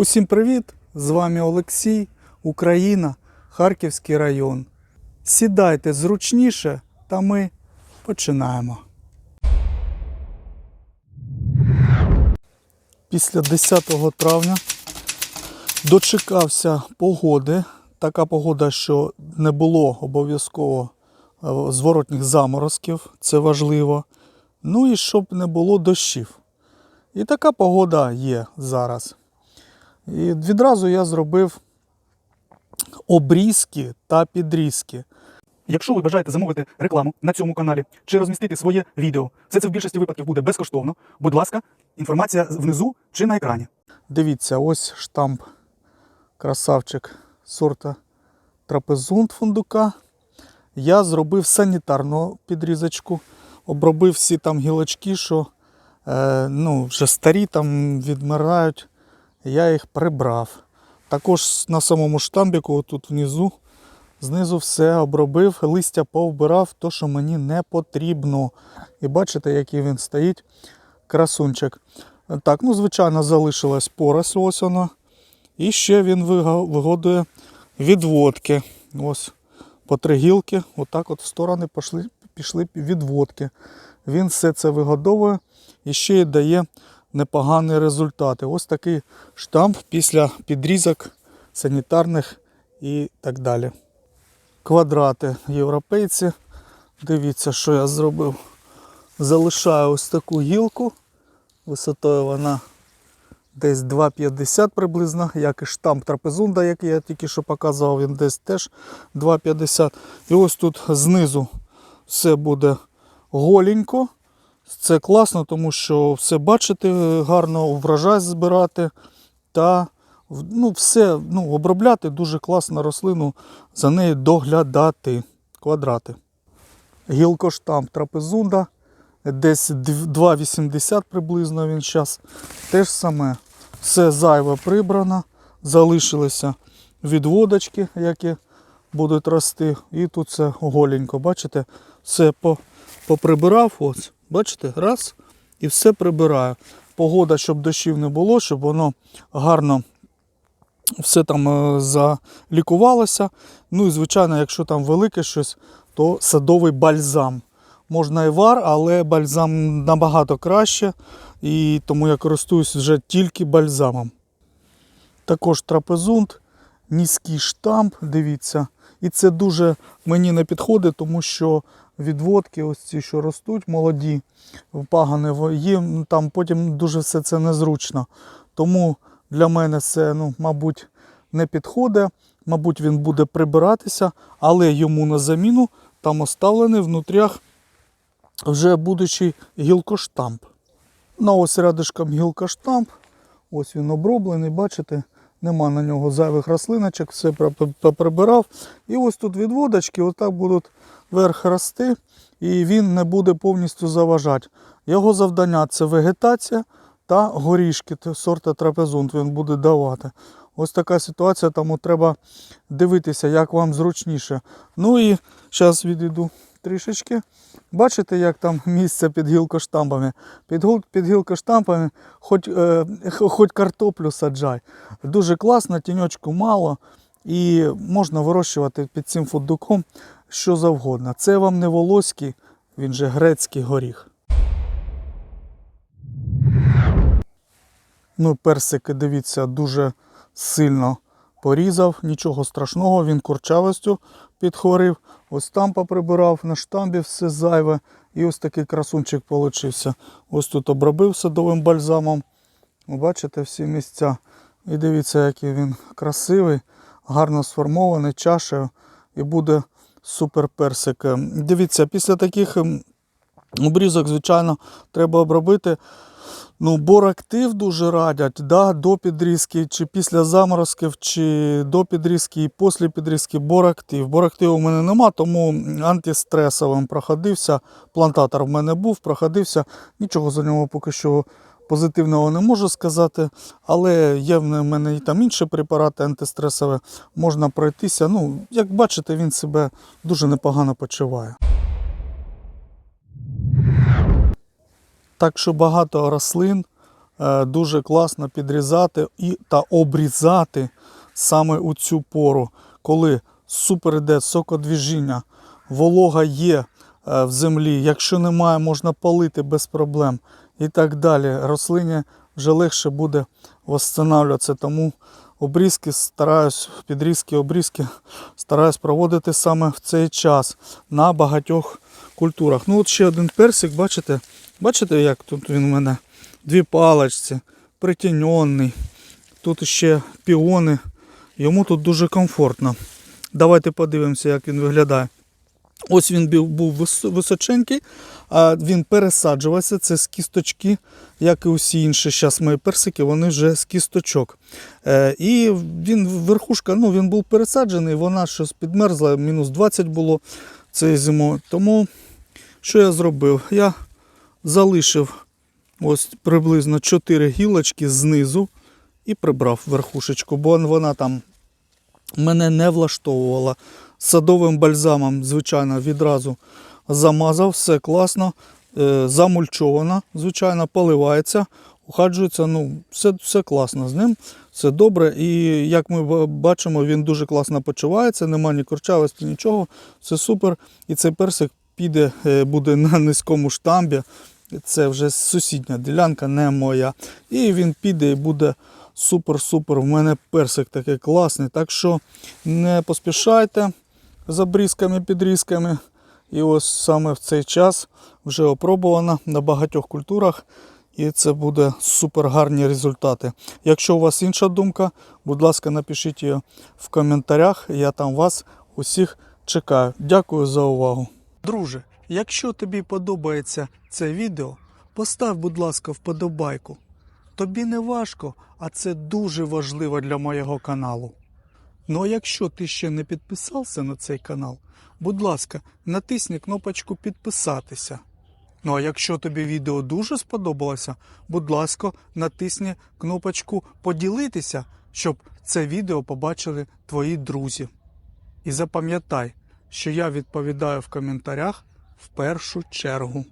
Усім привіт! З вами Олексій, Україна, Харківський район. Сідайте зручніше, та ми починаємо. Після 10 травня дочекався погоди. Така погода, що не було обов'язково е, зворотніх заморозків, це важливо. Ну і щоб не було дощів. І така погода є зараз. І відразу я зробив обрізки та підрізки. Якщо ви бажаєте замовити рекламу на цьому каналі чи розмістити своє відео, все це в більшості випадків буде безкоштовно. Будь ласка, інформація внизу чи на екрані. Дивіться, ось штамп красавчик сорта трапезунд фундука. Я зробив санітарну підрізочку, обробив всі там гілочки, що е, ну, вже старі там відмирають. Я їх прибрав. Також на самому штамбіку, тут внизу, знизу все обробив, листя повбирав, то, що мені не потрібно. І бачите, який він стоїть, красунчик. Так, ну, звичайно, залишилась поросль, ось вона. І ще він вигодує відводки. Ось по три гілки, отак от в сторони пішли, пішли відводки. Він все це вигодовує і ще й дає непогані результати. Ось такий штамп після підрізок санітарних і так далі. Квадрати європейці. Дивіться, що я зробив. Залишаю ось таку гілку. Висотою вона десь 2,50 приблизно, як і штамп трапезунда, який я тільки що показував, він десь теж 2,50. І ось тут знизу все буде голенько. Це класно, тому що все бачити гарно, врожай збирати та ну, все ну, обробляти дуже класно рослину, за нею доглядати. Квадрати. Гілкоштамп трапезунда. Десь 2,80 приблизно він зараз. Те ж саме. Все зайве прибрано. Залишилися відводочки, які будуть рости. І тут все голенько. Бачите, все по, поприбирав. Ось. Бачите, раз. І все прибираю. Погода, щоб дощів не було, щоб воно гарно все там е, залікувалося. Ну і звичайно, якщо там велике щось, то садовий бальзам. Можна і вар, але бальзам набагато краще. І тому я користуюсь вже тільки бальзамом. Також трапезунд, низький штамп, дивіться. І це дуже мені не підходить, тому що відводки, ось ці, що ростуть, молоді, пагани, їм там потім дуже все це незручно. Тому для мене це, ну, мабуть, не підходить. Мабуть, він буде прибиратися, але йому на заміну там оставлений внутрях вже будучий гілкоштамп. На ось рядишком гілкоштамп. Ось він оброблений, бачите, нема на нього зайвих рослиночок, все пр- поприбирав. І ось тут відводочки, отак будуть вверх рости, і він не буде повністю заважати. Його завдання це вегетація та горішки сорта трапезунт він буде давати. Ось така ситуація, тому треба дивитися, як вам зручніше. Ну і зараз відійду трішечки. Бачите, як там місце під гілкоштампами? Під, під гілкоштампами хоч, е, хоч картоплю саджай. Дуже класно, тіньочку мало. І можна вирощувати під цим фундуком що завгодно. Це вам не волоський, він же грецький горіх. Ну, персики, дивіться, дуже сильно порізав, нічого страшного, він курчавостю підхворив. Ось там поприбирав на штамбі все зайве. І ось такий красунчик получився. Ось тут обробив садовим бальзамом. Бачите всі місця. І дивіться, який він красивий, гарно сформований, чашею. І буде супер персик. Дивіться, після таких обрізок, звичайно, треба обробити. Ну, борактив дуже радять да, до підрізки, чи після заморозків, чи до підрізки і після підрізки борактив. Борактиву в мене нема, тому антистресовим проходився. Плантатор в мене був, проходився. Нічого за нього поки що позитивного не можу сказати. Але є в мене і там інші препарати антистресові, можна пройтися. Ну, як бачите, він себе дуже непогано почуває. Так що багато рослин е, дуже класно підрізати і та обрізати саме у цю пору, коли супер іде сокодвіжіння, волога є е, в землі. Якщо немає, можна полити без проблем і так далі. Рослині вже легше буде восстанавлюватися. Тому обрізки стараюсь, підрізки, обрізки стараюсь проводити саме в цей час на багатьох культурах. Ну от ще один персик, бачите? Бачите, як тут він у мене? Дві палочці, притіньонний. Тут ще піони. Йому тут дуже комфортно. Давайте подивимося, як він виглядає. Ось він був- височенький, а він пересаджувався. Це з кісточки, як і усі інші зараз мої персики, вони вже з кісточок. Е, і він верхушка, ну він був пересаджений, вона щось підмерзла, мінус 20 було цієї зимою. Тому що я зробив? Я залишив ось приблизно 4 гілочки знизу і прибрав верхушечку, бо вона там мене не влаштовувала. Садовим бальзамом, звичайно, відразу замазав, все класно, е, замульчована, звичайно, поливається, ухаджується. Ну, все, все класно з ним, все добре. І як ми бачимо, він дуже класно почувається, немає ні корчавості, нічого, все супер. І цей персик піде, е, буде на низькому штамбі. Це вже сусідня ділянка, не моя. І він піде і буде супер-супер. У мене персик такий класний. Так що не поспішайте з обрізками, підрізками. І ось саме в цей час вже опробовано на багатьох культурах. І це буде супер гарні результати. Якщо у вас інша думка, будь ласка, напишіть її в коментарях. Я там вас усіх чекаю. Дякую за увагу. Друже, якщо тобі подобається це відео, постав, будь ласка, вподобайку. Тобі не важко, а це дуже важливо для моєго каналу. Ну а якщо ти ще не підписався на цей канал, будь ласка, натисни кнопочку підписатися. Ну а якщо тобі відео дуже сподобалося, будь ласка, натисни кнопочку поділитися, щоб це відео побачили твої друзі. І запам'ятай, що я відповідаю в коментарях в першу чергу.